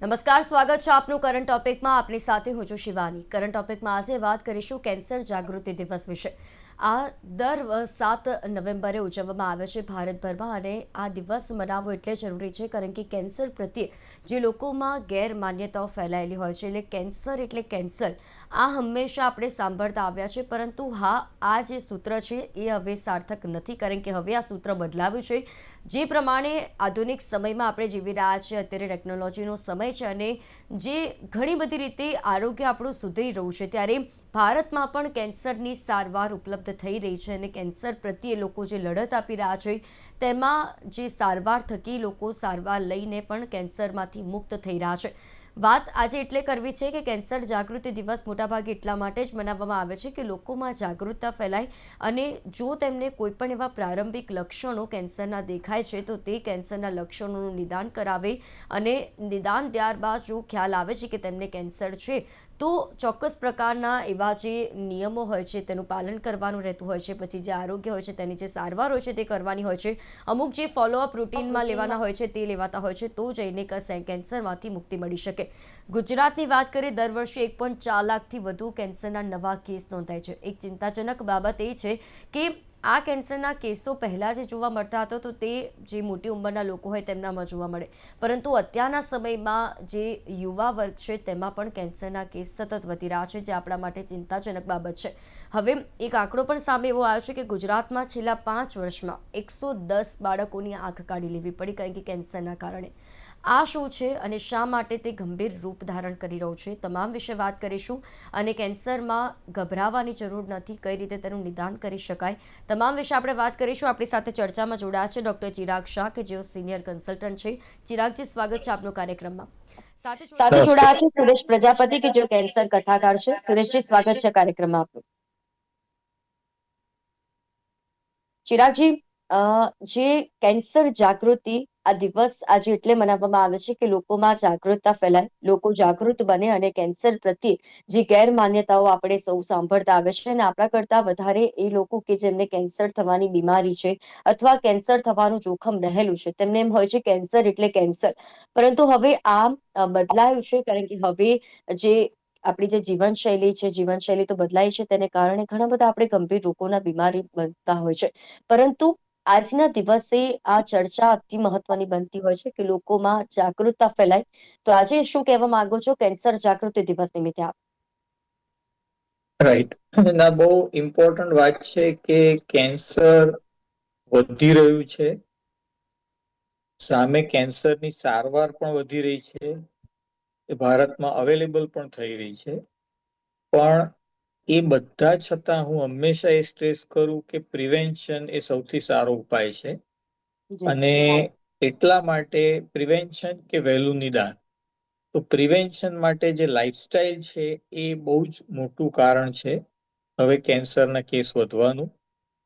નમસ્કાર, સ્વાગત છે આપનું કરંટ ટોપિકમાં આપની સાથે હું છું શિવાની. કરંટ ટોપિકમાં આજે વાત કરીશું કેન્સર જાગૃતિ દિવસ વિશે. આ દર સાત નવેમ્બરે ઉજવવામાં આવે છે ભારતભરમાં અને આ દિવસ મનાવવો એટલે જરૂરી છે કારણ કે કેન્સર પ્રત્યે જે લોકોમાં ગેરમાન્યતાઓ ફેલાયેલી હોય છે, એટલે કેન્સર એટલે કેન્સર, આ હંમેશા આપણે સાંભળતા આવ્યા છે. પરંતુ હા, આ જે સૂત્ર છે એ હવે સાર્થક નથી કારણ કે હવે આ સૂત્ર બદલાવ્યું છે. જે પ્રમાણે આધુનિક સમયમાં આપણે જીવી રહ્યા છીએ, અત્યારે ટેકનોલોજીનો સમય છે અને જે ઘણી બધી રીતે આરોગ્ય આપણું સુધરી રહ્યું છે, ત્યારે ભારતમાં પણ કેન્સરની સારવાર ઉપલબ્ધ થઈ રહી છે અને કેન્સર પ્રત્યે લોકો જે લડત આપી રહ્યા છે, તેમાં જે સારવાર થકી લોકો સારવાર લઈને પણ કેન્સરમાંથી મુક્ત થઈ રહ્યા છે. વાત આજે એટલે કરવી છે કે કેન્સર જાગૃતિ દિવસ મોટાભાગે એટલા માટે જ મનાવવામાં આવે છે કે લોકોમાં જાગૃતતા ફેલાય અને જો તેમને કોઈ પણ એવા પ્રારંભિક લક્ષણો કેન્સરના દેખાય છે તો તે કેન્સરના લક્ષણોનું નિદાન કરાવે અને નિદાન ત્યારબાદ જો ખ્યાલ આવે છે કે તેમને કેન્સર છે તો ચોક્કસ પ્રકારના એવા જે નિયમો હોય છે તેનું પાલન કરવાનું રહેતું હોય છે. પછી જે આરોગ્ય હોય છે તેની જે સારવાર હોય છે તે કરવાની હોય છે. અમુક જે ફોલોઅપ રૂટીનમાં લેવાના હોય છે તે લેવાતા હોય છે તો જઈને કેન્સરમાંથી મુક્તિ મળી શકે. ગુજરાતની વાત કરીએ, દર વર્ષે એક પોઈન્ટ ચાર લાખથી વધુ કેન્સરના નવા કેસ નોંધાય છે. એક ચિંતાજનક બાબત એ છે કે આ કેન્સરના કેસો પહેલાં જે જોવા મળતા હતા, તો તે જે મોટી ઉંમરના લોકો હોય તેમનામાં જોવા મળે. પરંતુ અત્યારના સમયમાં જે યુવા વર્ગ છે, તેમાં પણ કેન્સરના કેસ સતત વધી રહ્યા છે, જે આપણા માટે ચિંતાજનક બાબત છે. હવે એક આંકડો પણ સામે એવો આવ્યો છે કે ગુજરાતમાં છેલ્લા પાંચ વર્ષમાં એકસો દસ બાળકોની આંખ કાઢી લેવી પડી, કારણ કે કેન્સરના કારણે. આ શું છે અને શા માટે તે ગંભીર રૂપ ધારણ કરી રહ્યું છે? તમામ વિશે વાત કરીશું અને કેન્સરમાં ગભરાવાની જરૂર નથી કઈ રીતે તેનું નિદાન કરી શકાય? તમામ વિશે આપણે વાત કરીશું. આપણી સાથે ચર્ચામાં જોડાયા છે ડોક્ટર ચિરાગ શાહ કે જેઓ સિનિયર કન્સલ્ટન્ટ છે. ચિરાગજી સ્વાગત છે આપનો કાર્યક્રમમાં. સાથે સાથે જોડાયા છે સુરેશ પ્રજાપતિ કે જેઓ કેન્સર કથાકાર છે. સુરેશજી સ્વાગત છે કાર્યક્રમમાં આપનું. ચિરાગજી જે કેન્સર જાગૃતિ આ દિવસ આજે એટલે મનાવવામાં આવે છે કે લોકોમાં જાગૃતતા ફેલાય, લોકો જાગૃત બને અને કેન્સર પ્રત્યે જે ગેરમાન્યતાઓ આપણે સૌ સાંભળતા આવે છે અને આપણા કરતા વધારે એ લોકો કે જેમને કેન્સર થવાની બીમારી છે અથવા કેન્સર થવાનું જોખમ રહેલું છે, તેમને એમ હોય છે કેન્સર એટલે કેન્સર. પરંતુ હવે આ બદલાયું છે કારણ કે હવે જે આપણી જે જીવનશૈલી છે, જીવનશૈલી તો બદલાય છે તેને કારણે ઘણા બધા આપણે ગંભીર રોગોના બીમારી બનતા હોય છે. પરંતુ આજના દિવસે આ ચર્ચા અતિ મહત્વની બનતી હોય છે કે લોકોમાં જાગૃતતા ફેલાય. તો આજે શું કહેવા માંગો છો? કેન્સર જાગૃતિ દિવસ નિમિત્તે આપ. રાઈટ ના, બહુ ઇમ્પોર્ટન્ટ વાત છે કે કેન્સર વધી રહ્યું છે. સામે કેન્સરની સારવાર પણ વધી રહી છે. એ ભારતમાં અવેલેબલ પણ થઈ રહી છે. પણ એ બધા છતાં હું હંમેશા એ સ્ટ્રેસ કરું કે પ્રિવેન્શન એ સૌથી સારો ઉપાય છે. અને એટલા માટે પ્રિવેન્શન કે વહેલું નિદાન. તો પ્રિવેન્શન માટે જે લાઇફસ્ટાઇલ છે એ બહુ જ મોટું કારણ છે. હવે કેન્સરના કેસ વધવાનું.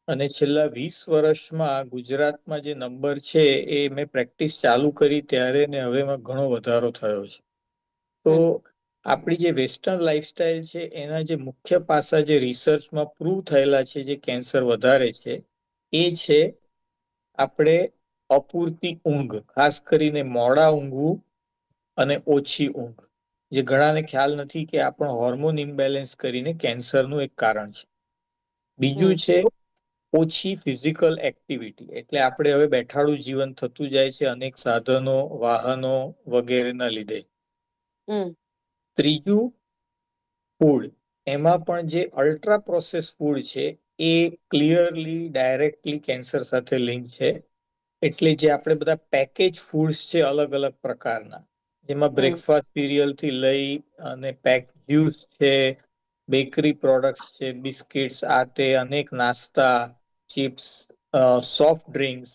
અને છેલ્લા વીસ વર્ષમાં ગુજરાતમાં જે નંબર છે એ મેં પ્રેક્ટિસ ચાલુ કરી ત્યારે ને હવેમાં ઘણો વધારો થયો છે. તો. આપણી જે વેસ્ટર્ન લાઈફસ્ટાઈલ છે એના જે મુખ્ય પાસા જે રિસર્ચમાં પ્રૂવ થયેલા છે જે કેન્સર વધારે છે એ છે આપણે અપૂરતી ઊંઘ ખાસ કરીને મોડા ઊંઘવું અને ઓછી ઊંઘ જે ઘણાને ખ્યાલ નથી કે આપણો હોર્મોન ઇમ્બેલેન્સ કરીને કેન્સરનું એક કારણ છે. બીજું છે ઓછી ફિઝિકલ એક્ટિવિટી એટલે આપણે હવે બેઠાડું જીવન થતું જાય છે અનેક સાધનો વાહનો વગેરેના લીધે. ત્રીજું ફૂડ એમાં પણ જે અલ્ટ્રા પ્રોસેસ ફૂડ છે એ ક્લિયરલી ડાયરેક્ટલી કેન્સર સાથે લિંક છે. એટલે જે આપણે બધા પેકેજ ફૂડ્સ છે અલગ અલગ પ્રકારના. જેમાં બ્રેકફાસ્ટ સિરિયલથી લઈ અને પેક જ્યુસ છે બેકરી પ્રોડક્ટ્સ છે બિસ્કિટ્સ આ તે અનેક નાસ્તા ચિપ્સ સોફ્ટ ડ્રિંક્સ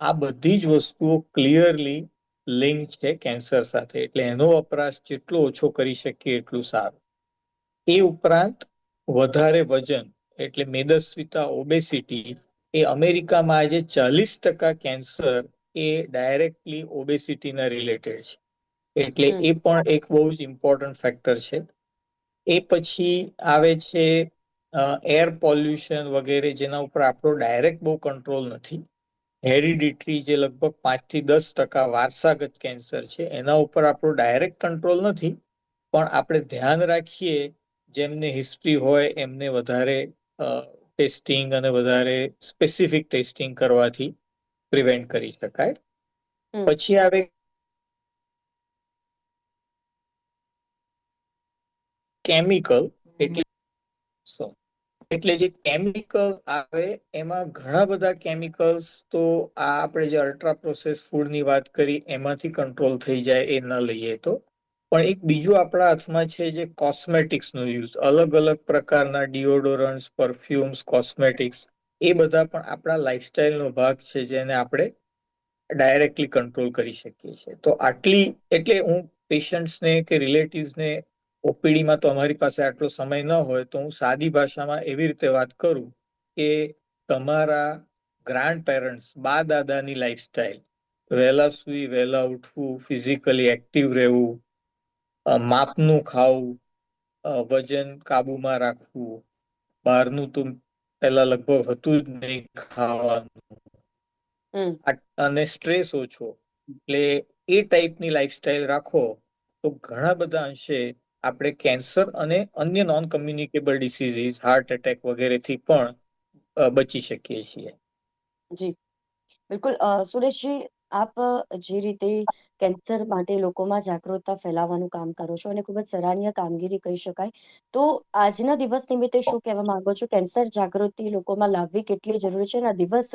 આ બધી જ વસ્તુઓ ક્લિયરલી લિંક છે કેન્સર સાથે. એટલે એનો વપરાશ જેટલો ઓછો કરી શકીએ એટલું સારું. એ ઉપરાંત વધારે વજન એટલે મેદસ્વિતા ઓબેસિટી એ અમેરિકામાં આજે ચાલીસ ટકા કેન્સર એ ડાયરેક્ટલી ઓબેસિટીના રિલેટેડ છે. એટલે એ પણ એક બહુ જ ઇમ્પોર્ટન્ટ ફેક્ટર છે. એ પછી આવે છે એર પોલ્યુશન વગેરે જેના ઉપર આપણો ડાયરેક્ટ બહુ કંટ્રોલ નથી. હેરિડિટરી જે લગભગ પાંચથી દસ ટકા વારસાગત કેન્સર છે એના ઉપર આપણો ડાયરેક્ટ કંટ્રોલ નથી પણ આપણે ધ્યાન રાખીએ જેમને હિસ્ટ્રી હોય એમને વધારે ટેસ્ટિંગ અને વધારે સ્પેસિફિક ટેસ્ટિંગ કરવાથી પ્રિવેન્ટ કરી શકાય. પછી આવે કેમિકલ એટલે એટલે જે કેમિકલ આવે, એમાં ઘણા બધા કેમિકલ્સ તો આ આપણે જે અલ્ટ્રા પ્રોસેસ ફૂડની વાત કરી, એમાંથી કંટ્રોલ થઈ જાય એ ન લઈએ તો. પણ એક બીજું આપણા હાથમાં છે જે કોસ્મેટિક્સનો યુઝ અલગ અલગ પ્રકારના ડિઓડોરન્ટ્સ પરફ્યુમ્સ કોસ્મેટિક્સ એ બધા પણ આપણા લાઈફસ્ટાઈલનો ભાગ છે જેને આપણે ડાયરેક્ટલી કંટ્રોલ કરી શકીએ છીએ. તો આટલી, એટલે હું પેશન્ટ્સને કે રિલેટિવ્સને ઓપીડીમાં તો અમારી પાસે આટલો સમય ન હોય તો હું સાદી ભાષામાં એવી રીતે વાત કરું કે તમારા ગ્રાન્ડ પેરેન્ટ્સ બા દાદાની લાઈફસ્ટાઈલ વહેલા સુઈ વહેલા ઉઠવું ફિઝિકલી એક્ટિવ રહેવું માપનું ખાવું વજન કાબુમાં રાખવું. બહારનું તો પહેલા લગભગ હતું જ નહીં ખાવાનું. અને સ્ટ્રેસ ઓછો. એટલે એ ટાઈપની લાઈફસ્ટાઈલ રાખો તો ઘણા બધા અંશે આપણે કેન્સર અને અન્ય non communicable diseases heart attack વગેરેથી પણ બચી શકીએ છીએ. જી. બિલકુલ સુરેશજી, આપ જે રીતે કેન્સર માટે લોકોમાં જાગૃતતા ફેલાવવાનું કામ કરો છો અને ખૂબ જ સરાહનીય કામગીરી કહી શકાય, તો આજના દિવસ નિમિત્તે શું કહેવા માંગો છો? કેન્સર જાગૃતિ લોકોમાં લાવવી કેટલી જરૂરી છે અને આ દિવસ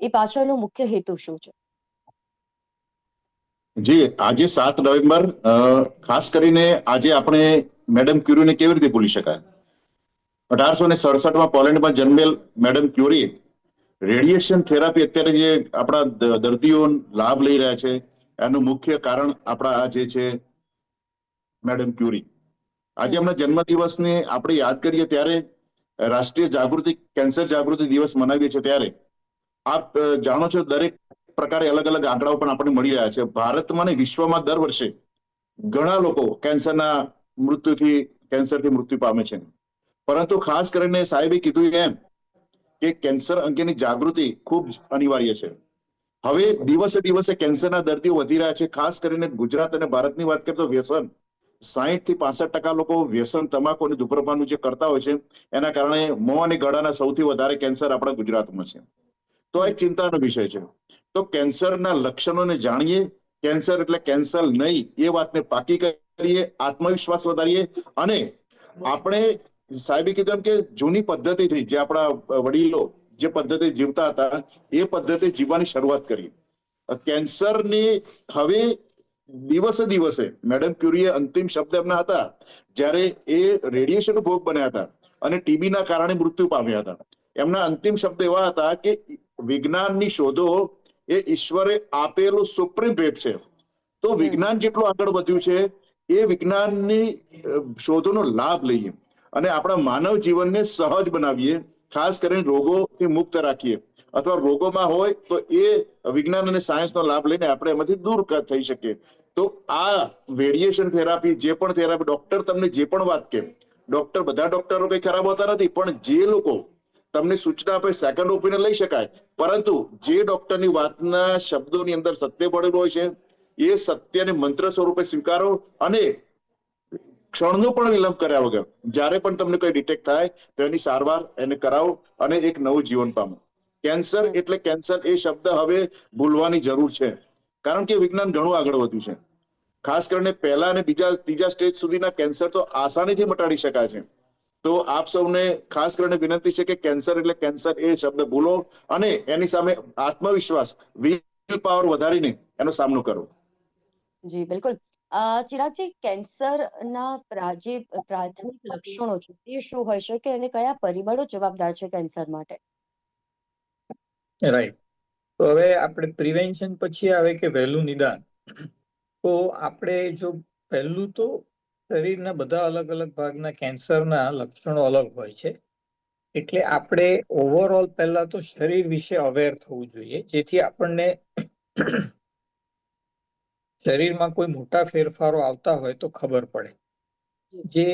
એ પાછળનો મુખ્ય હેતુ શું છે? જી, આજે સાત નવેમ્બર ખાસ કરીને આજે આપણે મેડમ ક્યુરીને કેવી રીતે ભૂલી શકાય? અઢારસો ને સડસઠમાં પોલેન્ડમાં જન્મેલ મેડમ ક્યુરી રેડિયેશન થેરાપી અત્યારે જે આપણા દર્દીઓ લાભ લઈ રહ્યા છે, એનું મુખ્ય કારણ આપણા આ જે છે મેડમ ક્યુરી. આજે એમના જન્મદિવસને આપણે યાદ કરીએ ત્યારે રાષ્ટ્રીય જાગૃતિ, કેન્સર જાગૃતિ દિવસ મનાવીએ છીએ ત્યારે. આપ જાણો છો દરેક પ્રકારે અલગ અલગ આંકડાઓ પણ આપણને મળી રહ્યા છે. ભારતમાં ને વિશ્વમાં દર વર્ષે ઘણા લોકો કેન્સરના મૃત્યુથી, કેન્સરથી મૃત્યુ પામે છે. પરંતુ ખાસ કરીને સાહેબે કીધું એમ કે કેન્સર અંગેની જાગૃતિ ખૂબ અનિવાર્ય છે. હવે દિવસે દિવસે કેન્સરના દર્દીઓ વધી રહ્યા છે. ખાસ કરીને ગુજરાત અને ભારતની વાત કરીએ તો વ્યસન સાહીઠથી પાસઠ ટકા લોકો વ્યસન, તમાકુ અને ધૂમ્રપાનનું જે કરતા હોય છે, એના કારણે મોં અને ગળાના સૌથી વધારે કેન્સર આપણા ગુજરાતમાં છે. તો આ ચિંતાનો વિષય છે. તો કેન્સરના લક્ષણોને જાણીએ, કેન્સર એટલે કેન્સર નહીં, એ વાતને પાકી કરીએ, આત્મવિશ્વાસ વધારીએ અને આપણે સાહેબે કીધું કે જૂની પદ્ધતિથી જે આપણા વડીલો જે પદ્ધતિ જીવતા હતા, એ પદ્ધતિ જીવવાની શરૂઆત કરી. કેન્સરની હવે દિવસે દિવસે, મેડમ ક્યુરીએ અંતિમ શબ્દ એમના હતા, જ્યારે એ રેડિયેશન ભોગ બન્યા હતા અને ટીબીના કારણે મૃત્યુ પામ્યા હતા. એમના અંતિમ શબ્દ એવા હતા કે વિજ્ઞાનની શોધો એ ઈશ્વરે આપેલું સુપ્રીમ ભેટ છે. તો વિજ્ઞાન જેટલું આગળ વધ્યું છે એ વિજ્ઞાનની શોધોનો લાભ લઈએ અને આપણા માનવ જીવનને સહજ બનાવીએ ખાસ કરીને રોગોથી મુક્ત રાખીએ. અથવા રોગોમાં હોય તો એ વિજ્ઞાન અને સાયન્સનો લાભ લઈને આપણે એમાંથી દૂર થઈ શકીએ. તો આ વેરિએશન થેરાપી જે પણ થેરાપી ડોક્ટર તમને જે પણ વાત કે ડોક્ટર બધા ડોક્ટરો કઈ ખરાબ હોતા નથી પણ જે લોકો તમને સૂચના આપે સેકન્ડ ઓપિનિયન લઈ શકાય. પરંતુ જે ડોક્ટરની વાતના શબ્દોની અંદર સત્ય પડેલું હોય છે એ સત્યને મંત્ર સ્વરૂપે સ્વીકારો અને ક્ષણનો પણ વિલંબ કર્યા વગર જ્યારે પણ તમને કોઈ ડિટેક્ટ થાય તો એની સારવાર એને કરાવો અને એક નવું જીવન પામો. કેન્સર એટલે કેન્સર એ શબ્દ હવે ભૂલવાની જરૂર છે. કારણ કે વિજ્ઞાન ઘણું આગળ વધ્યું છે. ખાસ કરીને પહેલા અને બીજા ત્રીજા સ્ટેજ સુધીના કેન્સર તો આસાનીથી મટાડી શકાય છે. તો આપ સૌને ખાસ કરીને વિનંતી છે કે કેન્સર એટલે કેન્સર એ શબ્દ ભૂલો અને એની સામે આત્મવિશ્વાસ વિલ પાવર વધારીને એનો સામનો કરો જી બિલકુલ. ચિરાગજી કેન્સરના જે પ્રાથમિક લક્ષણો છે તે શું હોય છે કે અને કયા પરિબળો જવાબદાર છે કેન્સર માટે? રાઈટ. તો હવે આપણે પ્રિવેન્શન પછી આવે કે વહેલું નિદાન. તો આપણે જો પહેલું તો શરીરના બધા અલગ અલગ ભાગના કેન્સરના લક્ષણો અલગ હોય છે. એટલે આપણે ઓવરઓલ પહેલા તો શરીર વિશે અવેર થવું જોઈએ. જેથી આપણને શરીરમાં કોઈ મોટા ફેરફારો આવતા હોય તો ખબર પડે. જે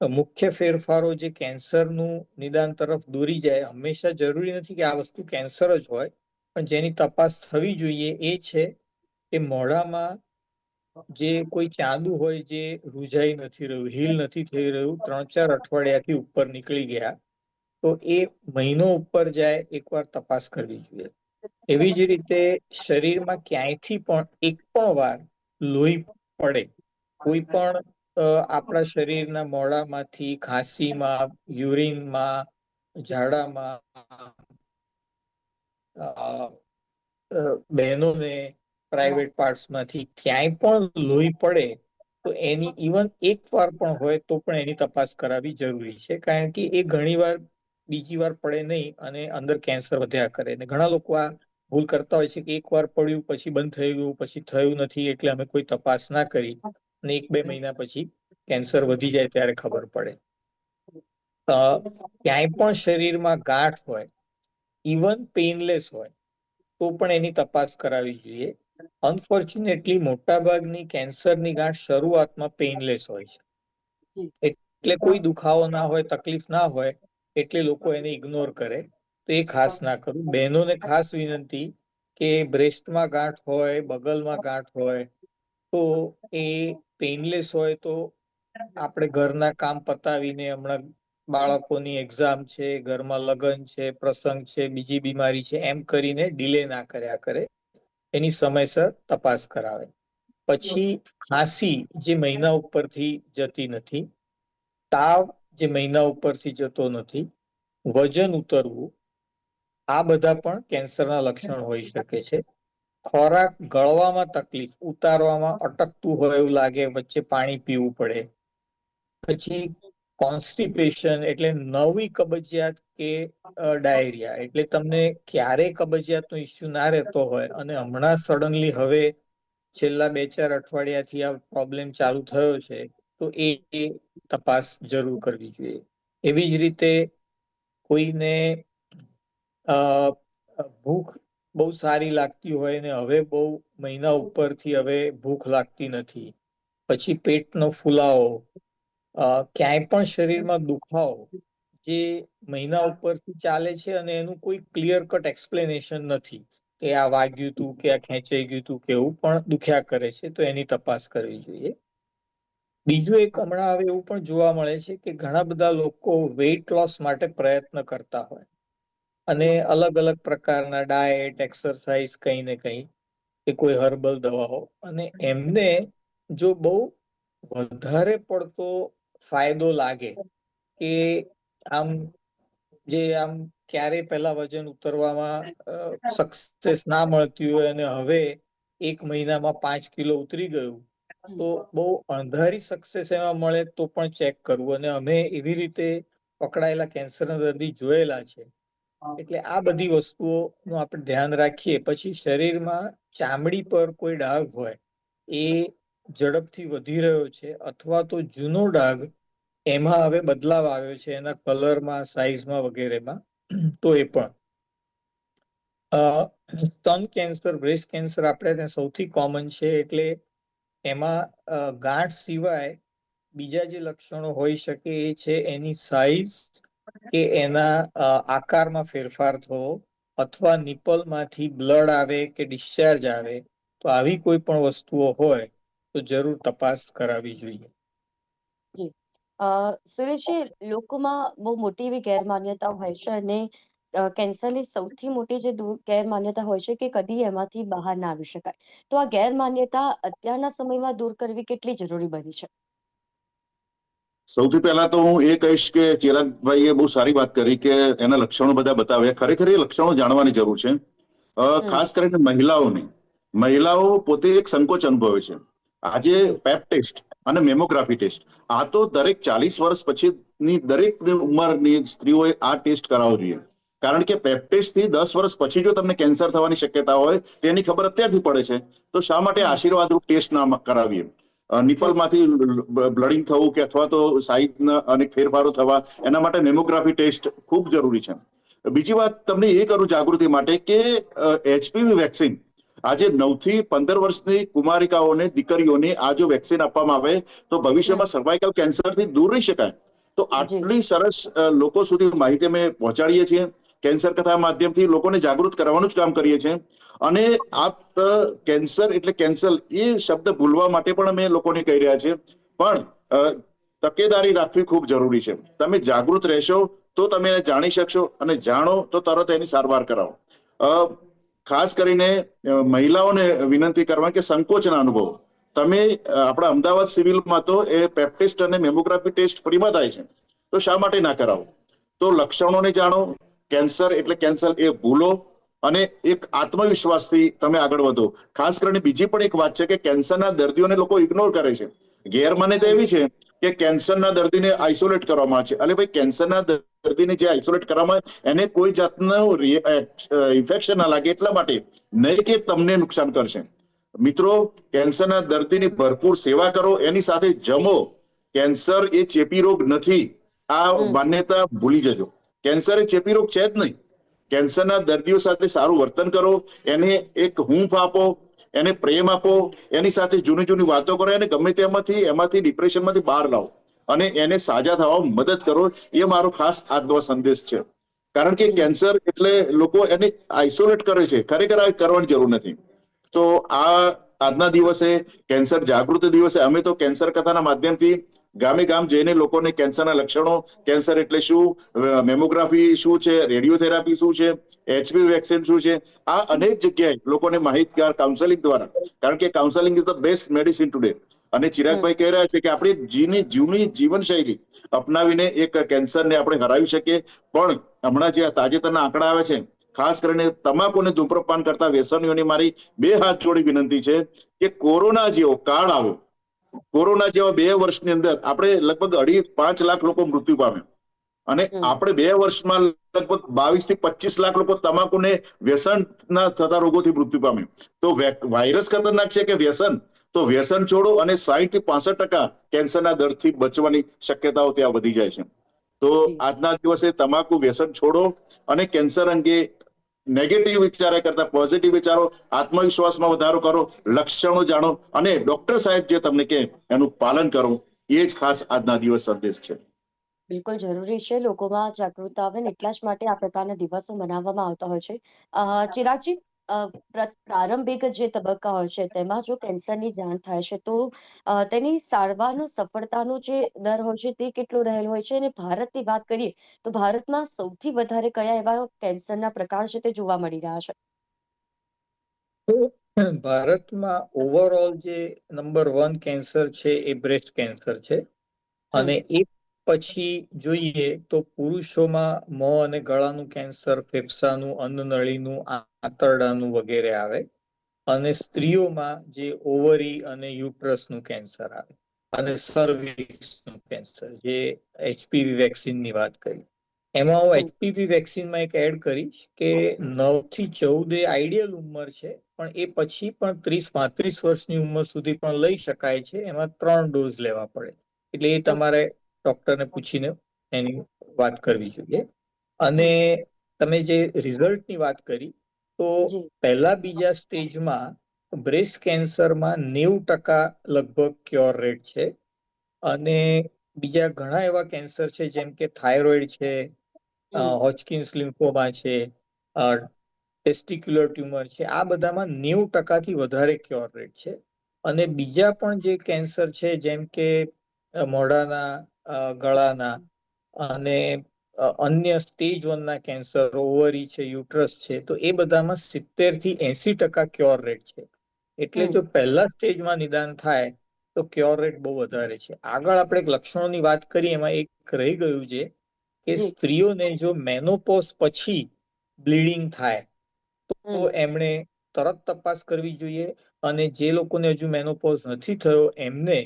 મુખ્ય ફેરફારો જે કેન્સરનું નિદાન તરફ દોરી જાય, હંમેશા જરૂરી નથી કે આ વસ્તુ કેન્સર જ હોય. પણ જેની તપાસ થવી જોઈએ એ છે કે મોઢામાં જે કોઈ ચાંદુ હોય જે રૂઝાઈ નથી રહ્યું, હીલ નથી થઈ રહ્યું, ત્રણ ચાર અઠવાડિયાથી ઉપર નીકળી ગયા, તો એ મહિનો ઉપર જાય, એકવાર તપાસ કરવી જોઈએ. એવી જ રીતે શરીરમાં ક્યાંયથી પણ એક પણ વાર લોહી પડે, કોઈ પણ આપણા શરીરના મોડામાંથી ખાંસીમાં યુરિનમાં, ઝાડામાં બહેનોને પ્રાઇવેટ પાર્ટ્સમાંથી ક્યાંય પણ લોહી પડે, તો એની ઇવન એક વાર પણ હોય તો પણ એની તપાસ કરાવવી જરૂરી છે. કારણ કે એ ઘણીવાર બીજી વાર પડે નહીં અને અંદર કેન્સર વધ્યા કરે. ને ઘણા લોકો આ ભૂલ કરતા હોય છે કે એક વાર પડ્યું, પછી બંધ થઈ ગયું, પછી થયું નથી એટલે અમે કોઈ તપાસ ના કરી અને એક બે મહિના પછી કેન્સર વધી જાય ત્યારે ખબર પડે. ક્યાંય પણ શરીરમાં ગાંઠ હોય ઇવન પેઇનલેસ હોય, તો પણ એની તપાસ કરાવવી જોઈએ. અનફોર્ચ્યુનેટલી મોટાભાગની કેન્સરની ગાંઠ શરૂઆતમાં પેઇનલેસ હોય છે. એટલે કોઈ દુખાવો ના હોય તકલીફ ના હોય એટલે લોકો એને ઇગ્નોર કરે. તો એ ખાસ ના કરવું બહેનોને ખાસ વિનંતી કે બ્રેસ્ટમાં ગાંઠ હોય બગલમાં ગાંઠ હોય તો એ પેઇનલેસ હોય તો આપણે ઘરના કામ પતાવીને હમણાં બાળકોની એક્ઝામ છે ઘરમાં લગ્ન છે પ્રસંગ છે બીજી બીમારી છે એમ કરીને ડિલે ના કર્યા કરે. એની સમયસર તપાસ કરાવે. પછી ખાંસી જે મહિના ઉપરથી જતી નથી, તાવ જે મહિના ઉપરથી જતો નથી, વજન ઉતરવું, આ બધા પણ કેન્સરના લક્ષણ હોઈ શકે છે. ખોરાક ગળવામાં તકલીફ, ઉતારવામાં અટકતું હોય એવું લાગે, વચ્ચે પાણી પીવું પડે. પછી કોન્સ્ટિપેશન એટલે નવી કબજિયાત કે ડાયરિયા. એટલે તમને ક્યારે કબજિયાતનો ઇસ્યુ ના રહેતો હોય અને હમણાં સડનલી હવે છેલ્લા બે ચાર અઠવાડિયાથી આ પ્રોબ્લેમ ચાલુ થયો છે, તો એ તપાસ જરૂર કરવી જોઈએ. એવી જ રીતે કોઈને ભૂખ બહુ સારી લાગતી હોય ને હવે બહુ મહિના ઉપરથી હવે ભૂખ લાગતી નથી. પછી પેટનો ફુલાવો ક્યાંય પણ શરીરમાં દુખાવો જે મહિના ઉપરથી ચાલે છે અને એનું કોઈ ક્લિયર કટ એક્સપ્લેનેશન નથી કે આ વાગ્યું તું, કે આ ખેંચાઈ ગયું તું, કે એવું પણ દુખ્યા કરે છે, તો એની તપાસ કરવી જોઈએ. બીજું એક હમણાં હવે એવું પણ જોવા મળે છે કે ઘણા બધા લોકો વેઇટ લોસ માટે પ્રયત્ન કરતા હોય અને અલગ અલગ પ્રકારના ડાયટ એક્સરસાઇઝ કંઈ ને કંઈ કે કોઈ હર્બલ દવાઓ અને એમને જો બહુ વધારે પડતો ફાયદો લાગે કે આમ જે આમ ક્યારે પહેલા વજન ઉતરવામાં સક્સેસ ના મળતી હોય અને હવે એક મહિનામાં પાંચ કિલો ઉતરી ગયું, તો બહુ અણધારી સક્સેસ એમાં મળે તો પણ ચેક કરવું. અને અમે એવી રીતે પકડાયેલા કેન્સરના દર્દી જોયેલા છે. એટલે આ બધી વસ્તુઓનું આપણે ધ્યાન રાખીએ. પછી શરીરમાં ચામડી પર કોઈ ડાઘ હોય, એ ઝડપથી વધી રહ્યો છે. અથવા તો જૂનો ડાઘ એમાં હવે બદલાવ આવ્યો છે એના કલરમાં સાઇઝમાં વગેરેમાં. તો એ પણ. સ્તન કેન્સર બ્રેસ્ટ કેન્સર આપણે સૌથી કોમન છે એટલે એમાં ગાંઠ સિવાય બીજા જે લક્ષણો હોઈ શકે એ છે એની સાઇઝ કે એના આકારમાં ફેરફાર થવો અથવા નિપલમાંથી બ્લડ આવે કે ડિસ્ચાર્જ આવે તો આવી કોઈ પણ વસ્તુઓ હોય તો જરૂર તપાસ કરાવવી જોઈએ. સુરેશજી લોકોમાં બહુ મોટી એવી ગેરમાન્યતા હોય છે અને કેન્સરની સૌથી મોટી જે ગેરમાન્યતા હોય છે કે કદી એમાંથી બહાર ના આવી શકાય. તો આ ગેરમાન્યતા અત્યારના સમયમાં દૂર કરવી કેટલી જરૂરી બની છે? સૌથી પહેલા તો હું એ કહીશ કે ચિરાગભાઈએ બહુ સારી વાત કરી કે એના લક્ષણો બધા બતાવ્યા. ખરેખર એ લક્ષણો જાણવાની જરૂર છે. ખાસ કરીને મહિલાઓને. મહિલાઓ પોતે એક સંકોચ અનુભવે છે. આજે પેપ ટેસ્ટ અને મેમોગ્રાફી ટેસ્ટ. આ તો દરેક ચાલીસ વર્ષ પછીની દરેક ઉંમરની સ્ત્રીઓએ આ ટેસ્ટ કરાવવો જોઈએ. કારણ કે પેપથી દસ વર્ષ પછી જો તમને કેન્સર થવાની શક્યતા હોય, તેની ખબર અત્યારથી પડે છે. તો શા માટે આશીર્વાદરૂપ ટેસ્ટ ના કરાવીએ? નિપલમાંથી બ્લડિંગ થવું કે અથવા તો સાઈઝના અનેક ફેરફારો થવા, એના માટે મેમોગ્રાફી ટેસ્ટ ખૂબ જરૂરી છે. બીજી વાત તમને એ કરું જાગૃતિ માટે કે એચપીવી વેક્સિન આજે નવથી પંદર વર્ષની કુમારિકાઓને દીકરીઓને આ જો વેક્સિન આપવામાં આવે તો ભવિષ્યમાં સર્વાઇકલ કેન્સરથી દૂર રહી શકાય. તો આટલી સરસ લોકો સુધી માહિતી અમે પહોંચાડીએ છીએ. કેન્સર કથા માધ્યમથી લોકોને જાગૃત કરવાનું જ કામ કરીએ છીએ. અને આપ કેન્સર એટલે કેન્સર એ શબ્દ ભૂલવા માટે પણ અમે લોકોને કહી રહ્યા છીએ. પણ તકેદારી રાખવી ખૂબ જરૂરી છે. તમે જાગૃત રહેશો તો તમે એને જાણી શકશો અને જાણો તો તરત એની સારવાર કરાવો. ખાસ કરીને મહિલાઓને વિનંતી કરવા કે સંકોચના અનુભવ. તમે આપણા અમદાવાદ સિવિલમાં તો એ પેપ્ટિસ્ટ અને મેમોગ્રાફી ટેસ્ટ ફ્રીમાં થાય છે. તો શા માટે ના કરાવો? તો લક્ષણોને જાણો. કેન્સર એટલે કેન્સર એ ભૂલો અને એક આત્મવિશ્વાસથી તમે આગળ વધો. ખાસ કરીને બીજી પણ એક વાત છે કે કેન્સરના દર્દીઓને લોકો ઇગ્નોર કરે છે. ગેરમાન્યતા એવી છે કે કેન્સરના દર્દીને આઇસોલેટ કરવામાં આવે છે. અને ભાઈ કેન્સરના દર્દીને જે આઇસોલેટ કરવામાં આવે, એને કોઈ જાતનું ઇન્ફેક્શન ના લાગે એટલા માટે નહીં કે તમને નુકસાન કરશે. મિત્રો કેન્સરના દર્દીની ભરપૂર સેવા કરો એની સાથે જમો. કેન્સર એ ચેપી રોગ નથી. આ માન્યતા ભૂલી જજો. કેન્સર એ ચેપી રોગ છે જ નહીં. કેન્સરના દર્દીઓ સાથે સારું વર્તન કરો એને એક હૂંફ આપો એને પ્રેમ આપો, એની સાથે જૂની જૂની વાતો કરો, એને ગમે તેમાંથી, એમાંથી ડિપ્રેશનમાંથી બહાર લાવો. અને એને સાજા થવામાં મદદ કરો, એ મારો ખાસ આજનો સંદેશ છે. કારણ કે કેન્સર એટલે લોકો એને આઇસોલેટ કરે છે. ખરેખર આ કરવાની જરૂર નથી. તો આ આજના દિવસે કેન્સર જાગૃતિ દિવસે અમે તો કેન્સર કથાના માધ્યમથી ગામે ગામ જઈને લોકોને કેન્સરના લક્ષણો, કેન્સર એટલે શું મેમોગ્રાફી શું છે, રેડિયોથેરાપી શું છે, એચપી વેક્સિન શું છે, આ અનેક જગ્યાએ લોકોને માહિતગાર કાઉન્સેલિંગ દ્વારા, કારણ કે counselling is the best medicine today અને ચિરાગભાઈ કહી રહ્યા છે કે આપણે જીની, જીવની જીવનશૈલી અપનાવીને એક કેન્સરને આપણે હરાવી શકીએ, પણ હમણાં જે તાજેતરના આંકડા આવે છે, ખાસ કરીને તમાકુ અને ધૂમ્રપાન કરતા વ્યસનીઓની મારી બે હાથ જોડી વિનંતી છે કે કોરોના જેવો કાળ આવ્યો કોરોના જેવા બે વર્ષની અંદર આપણે લગભગ અઢી પાંચ લાખ લોકો મૃત્યુ પામ્યા. અને આપણે બે વર્ષમાં લગભગ બાવીસથી પચીસ લાખ લોકો તમાકુને વ્યસનના થતા રોગોથી મૃત્યુ પામ્યું. તો વાયરસ ખતરનાક છે કે વ્યસન? તો વ્યસન છોડો અને સાહીઠથી પાસઠ ટકા કેન્સરના દરથી બચવાની શક્યતાઓ ત્યાં વધી જાય છે. તો આજના દિવસે તમાકુ વ્યસન છોડો અને કેન્સર અંગે નેગેટિવ વિચાર્યા કરતા પોઝિટિવ વિચારો, આત્મવિશ્વાસમાં વધારો કરો, લક્ષણો જાણો અને ડોક્ટર સાહેબ જે તમને કે એનું પાલન કરો, એ જ ખાસ આજના દિવસ સંદેશ છે. બિલકુલ જરૂરી છે, લોકોમાં જાગૃતતા આવે ને એટલા જ માટે આ પ્રકારના દિવસો મનાવવામાં આવતા હોય છે. ચિરાગજી પ્રારંભિક જે તબક્કા હોય છે તેમાં જો કેન્સરની જાણ થાય છે તો તેની સારવારનો સફળતાનો જે દર હોય છે તે કેટલો રહેલો હોય છે? અને ભારતની વાત કરીએ તો ભારતમાં સૌથી વધારે કયા એવા કેન્સરના પ્રકાર છે તે જોવા મળી રહ્યા છે? તો ભારતમાં ઓવરઓલ જે નંબર વન કેન્સર છે એ બ્રેસ્ટ કેન્સર છે. અને એ પછી જોઈએ તો પુરુષોમાં મોં અને ગળાનું કેન્સર, ફેફસાનું, અન્નનળીનું, આંતરડાનું વગેરે આવે અને સ્ત્રીઓમાં જે ઓવરી અને યુટ્રસનું કેન્સર આવે અને સર્વિક્સનું કેન્સર, જે એચપીવી વેક્સિનની વાત કરી એમાં હું એચપીવી વેક્સિનમાં એક એડ કરીશ કે નવથી ચૌદ એ આઈડિયલ ઉંમર છે, પણ એ પછી પણ ત્રીસ, પાંત્રીસ વર્ષની ઉંમર સુધી પણ લઈ શકાય છે. એમાં ત્રણ ડોઝ લેવા પડે. એટલે એ તમારે ડોક્ટરને પૂછીને એની વાત કરવી જોઈએ. અને તમે જે રિઝલ્ટની વાત કરી તો પહેલા બીજા સ્ટેજમાં બ્રેસ્ટ કેન્સરમાં નેવું ટકા લગભગ ક્યોર રેટ છે. અને બીજા ઘણા એવા કેન્સર છે જેમ કે થાઇરોઇડ છે હોચકિન્સ લિમ્ફોમા છે ટેસ્ટિક્યુલર ટ્યુમર છે આ બધામાં નેવું ટકાથી વધારે ક્યોર રેટ છે. અને બીજા પણ જે કેન્સર છે જેમ કે મોઢાના ગળાના અને અન્ય સ્ટેજ વનના કેન્સર ઓવરી છે યુટ્રસ છે તો એ બધામાં સિત્તેરથી એસી ટકા ક્યોર રેટ છે. એટલે જો પહેલા સ્ટેજમાં નિદાન થાય તો ક્યોર રેટ બહુ વધારે છે. આગળ આપણે લક્ષણોની વાત કરીએ એમાં એક રહી ગયું છે કે સ્ત્રીઓને જો મેનોપોઝ પછી બ્લીડિંગ થાય તો એમણે તરત તપાસ કરવી જોઈએ અને જે લોકોને હજુ મેનોપોઝ નથી થયો એમને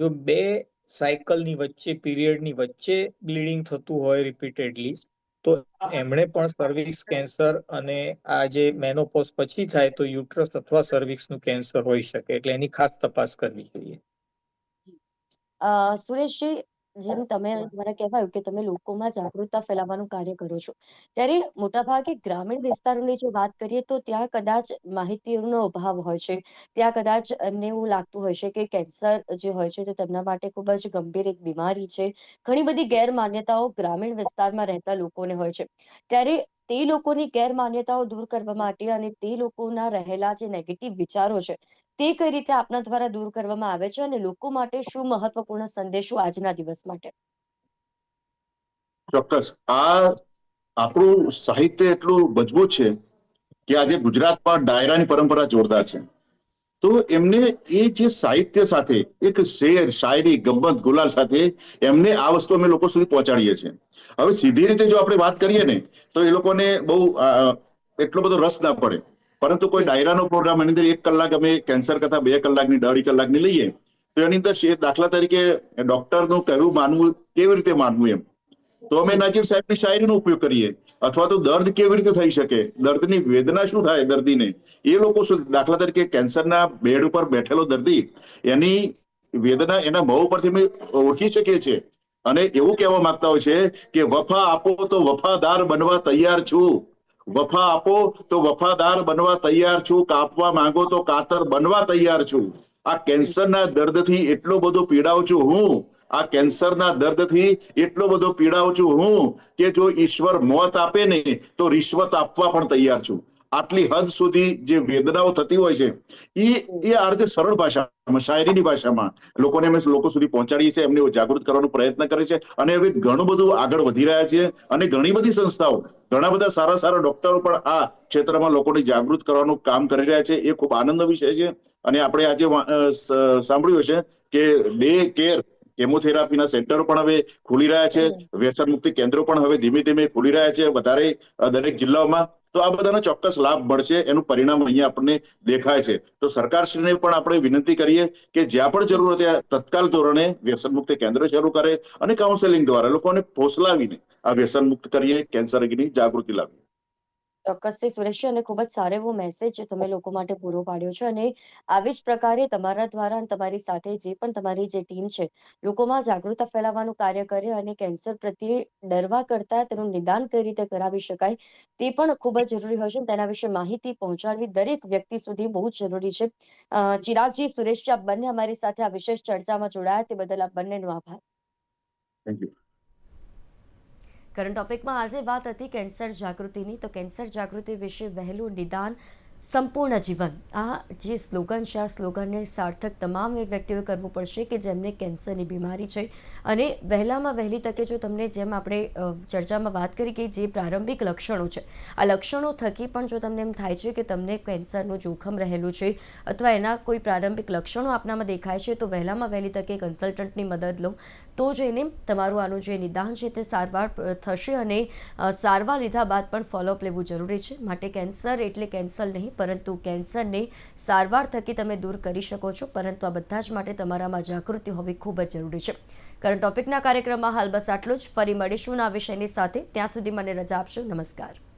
જો બે સાયકલની વચ્ચે, પીરિયડની વચ્ચે બ્લીડિંગ થતું હોય રિપીટેડલી તો એમણે પણ સર્વિક્સ કેન્સર અને આ જે મેનોપોઝ પછી થાય તો યુટ્રસ અથવા સર્વિક્સનું કેન્સર હોઈ શકે. એટલે એની ખાસ તપાસ કરવી જોઈએ. સુરેશજી જેમ તમે મને કહેવાયું કે તમે લોકોમાં જાગૃતતા ફેલાવવાનું કાર્ય કરો છો. ત્યારે મોટાભાગે ગ્રામીણ વિસ્તારોની જો વાત કરીએ તો ત્યાં કદાચ માહિતીનો અભાવ હોય છે. ત્યાં કદાચ એમને એવું લાગતું હોય છે કે કેન્સર જે હોય છે તે તેમના માટે ખૂબ જ ગંભીર એક બીમારી છે. ઘણી બધી ગેરમાન્યતાઓ ગ્રામીણ વિસ્તારમાં રહેતા લોકોને હોય છે. ત્યારે તે લોકોની ગેરમાન્યતાઓ દૂર કરવા માટે અને તે લોકોના રહેલા જે નેગેટિવ વિચારો છે, તે કઈ રીતે આપના દ્વારા દૂર કરવામાં આવે છે અને લોકો માટે શું મહત્વપૂર્ણ સંદેશો આજના દિવસ માટે? ચોક્કસ. આ આપણું સાહિત્ય એટલું મજબૂત છે કે આજે ગુજરાતમાં ડાયરાની પરંપરા જોરદાર છે. તો એમને એ જે સાહિત્ય સાથે, એક શેર, શાયરી ગબ્બત ગુલાલ સાથે એમને આ વસ્તુ અમે લોકો સુધી પહોંચાડીએ છીએ. હવે સીધી રીતે જો આપણે વાત કરીએ ને, તો એ લોકોને બહુ એટલો બધો રસ ના પડે. પરંતુ કોઈ ડાયરાનો પ્રોગ્રામ એની અંદર એક કલાક અમે કેન્સર કથા બે કલાકની અઢી કલાકની લઈએ, તો એની અંદર દાખલા તરીકે ડોક્ટરનું કહેવું માનવું, કેવી રીતે માનવું એમ? તો અમે નાજીર સાહેબની શાયરીનો ઉપયોગ કરીએ. અથવા તો દર્દ કેવી રીતે થઈ શકે? દર્દની વેદના શું થાય દર્દીને? એ લોકો શું દાખલા તરીકે કેન્સરના બેડ ઉપર બેઠેલો દર્દી, એની વેદના એના મોં પરથી અમે ઓળખી શકીએ છીએ. અને એવું કહેવા માંગતા હોય છે કે વફા આપો તો વફાદાર બનવા તૈયાર છું. વફા આપો તો વફાદાર બનવા તૈયાર છું. કાપવા માંગો તો કાતર બનવા તૈયાર છું. આ કેન્સરના દર્દથી એટલો બધો પીડાઉ છું હું, આ કેન્સરના દર્દથી એટલો બધો પીડાઉ છું હું કે જો ઈશ્વર મોત આપે ને તો રિશ્વત આપવા પણ તૈયાર છું. આટલી હદ સુધી જે વેદનાઓ થતી હોય છે એ એ આ રીતે સરળ ભાષામાં શાયરીની ભાષામાં લોકોને અમે લોકો સુધી પહોંચાડીએ છીએ એમને જાગૃત કરવાનો પ્રયત્ન કરે છે અને હવે ઘણું બધું આગળ વધી રહ્યા છે અને ઘણી બધી સંસ્થાઓ ઘણા બધા સારા સારા ડોક્ટરો પણ આ ક્ષેત્રમાં લોકોને જાગૃત કરવાનું કામ કરી રહ્યા છે. એ ખૂબ આનંદનો વિષય છે. અને આપણે આજે સાંભળ્યું હશે કે ડે કેર કેમોથેરાપીના સેન્ટરો પણ હવે ખુલી રહ્યા છે. વ્યસન મુક્તિ કેન્દ્રો પણ હવે ધીમે ધીમે ખુલી રહ્યા છે. વધારે દરેક જિલ્લાઓમાં તો આ બધાનો ચોક્કસ લાભ મળશે, એનું પરિણામ અહીંયા આપણને દેખાય છે. તો સરકારશ્રીને પણ આપણે વિનંતી કરીએ કે જ્યાં પણ જરૂર ત્યાં તત્કાલ ધોરણે વ્યસન મુક્ત કેન્દ્ર શરૂ કરે અને કાઉન્સેલિંગ દ્વારા લોકોને ફોસલાવીને આ વ્યસન મુક્ત કરીએ કેન્સર અંગેની જાગૃતિ લાવીએ. ચોક્કસથી સુરેશજી અને ખૂબ જ સારો એવો મેસેજ તમે લોકો માટે પૂરો પાડ્યો છે અને આવી જ પ્રકારે તમારા દ્વારા અને તમારી સાથે જે પણ તમારી જે ટીમ છે, લોકોમાં જાગૃતતા ફેલાવવાનું કાર્ય કરે અને કેન્સર પ્રત્યે ડરવા કરતા તેનું નિદાન કઈ રીતે કરાવી શકાય તે પણ ખૂબ જ જરૂરી છે તેના વિશે માહિતી પહોંચાડવી દરેક વ્યક્તિ સુધી બહુ જ જરૂરી છે. ચિરાગજી, સુરેશજી, આપ બંને અમારી સાથે આ વિશેષ ચર્ચામાં જોડાયા તે બદલ આપ બંનેનો આભાર. થેન્ક યુ કરંટ ટોપિકમાં આજે વાત હતી કેન્સર જાગૃતિની. તો કેન્સર જાગૃતિ વિશે વહેલું નિદાન સંપૂર્ણ જીવન. આ જે સ્લોગન છે, આ સ્લોગનને સાર્થક તમામ એ વ્યક્તિઓએ કરવું પડશે કે જેમને કેન્સરની બીમારી છે. અને વહેલામાં વહેલી તકે જો તમને જેમ આપણે ચર્ચામાં વાત કરી કે જે પ્રારંભિક લક્ષણો છે, આ લક્ષણો થકી પણ જો તમને એમ થાય છે કે તમને કેન્સરનું જોખમ રહેલું છે અથવા એના કોઈ પ્રારંભિક લક્ષણો આપનામાં દેખાય છે, તો વહેલામાં વહેલી તકે કન્સલ્ટન્ટની મદદ લો. તો જઈને તમારું આનું જે નિદાન છે તે સારવાર થશે અને સારવાર લીધા બાદ પણ ફોલોઅપ લેવું જરૂરી છે. માટે કેન્સર એટલે કેન્સર નહીં, પરંતુ કેન્સરને સારવાર થકી તમે દૂર કરી શકો છો. પરંતુ આ બધા જ માટે તમારામાં જાગૃતિ હોવી ખૂબ જ જરૂરી છે. કરંટ ટોપિકના કાર્યક્રમમાં હાલ બસ આટલું જ. ફરી મળીશું આ વિષયની સાથે. ત્યાં સુધી મને રજા આપશો. નમસ્કાર.